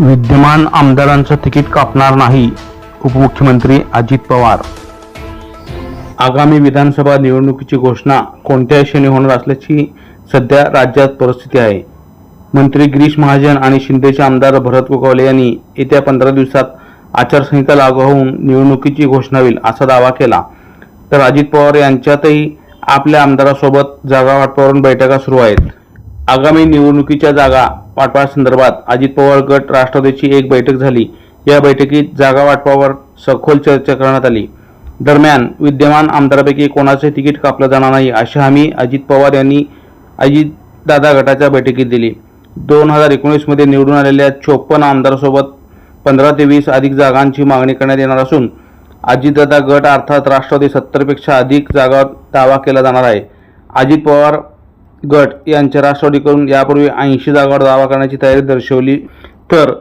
विद्यमान आमदारांचं तिकीट कापणार नाही उपमुख्यमंत्री अजित पवार. आगामी विधानसभा निवडणुकीची घोषणा कोणत्या क्षणी होणार असल्याची सध्या राज्यात परिस्थिती आहे. मंत्री गिरीश महाजन आणि शिंदेचे आमदार भरत गोगावले यांनी येत्या पंधरा दिवसात आचारसंहिता लागू होऊन निवडणुकीची घोषणा होईल असा दावा केला. तर अजित पवार यांच्यातही आपल्या आमदारासोबत जागावाटपावरून बैठका सुरू आहेत. आगामी निवडणुकीच्या जागा वाटपासंदर्भात अजित पवार गट राष्ट्रवादीची एक बैठक झाली. या बैठकीत जागा वाटपावर सखोल चर्चा करण्यात आली. दरम्यान विद्यमान आमदारापैकी कोणाचे तिकीट कापलं जाणार नाही अशी हमी अजित पवार यांनी अजितदादा गटाच्या बैठकीत दिली. दोन हजार एकोणीसमध्ये निवडून आलेल्या चोपन्न आमदारासोबत पंधरा ते वीस अधिक जागांची मागणी करण्यात येणार असून अजितदादा गट अर्थात राष्ट्रवादी सत्तरपेक्षा अधिक जागा दावा केला जाणार आहे. अजित पवार गट यांच्या राष्ट्रवादीकडून यापूर्वी ऐंशी जागावर दावा करण्याची तयारी दर्शवली. तर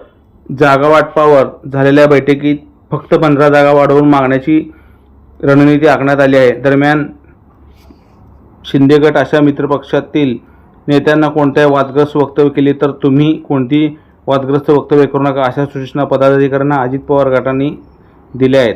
जागा वाटपावर झालेल्या बैठकीत फक्त पंधरा जागा वाढवून मागण्याची रणनीती आखण्यात आली आहे. दरम्यान शिंदे गट अशा मित्रपक्षातील नेत्यांना कोणत्याही वादग्रस्त वक्तव्य केले तर तुम्ही कोणती वादग्रस्त वक्तव्य करू नका अशा सूचना पदाधिकाऱ्यांना अजित पवार गटांनी दिल्या आहेत.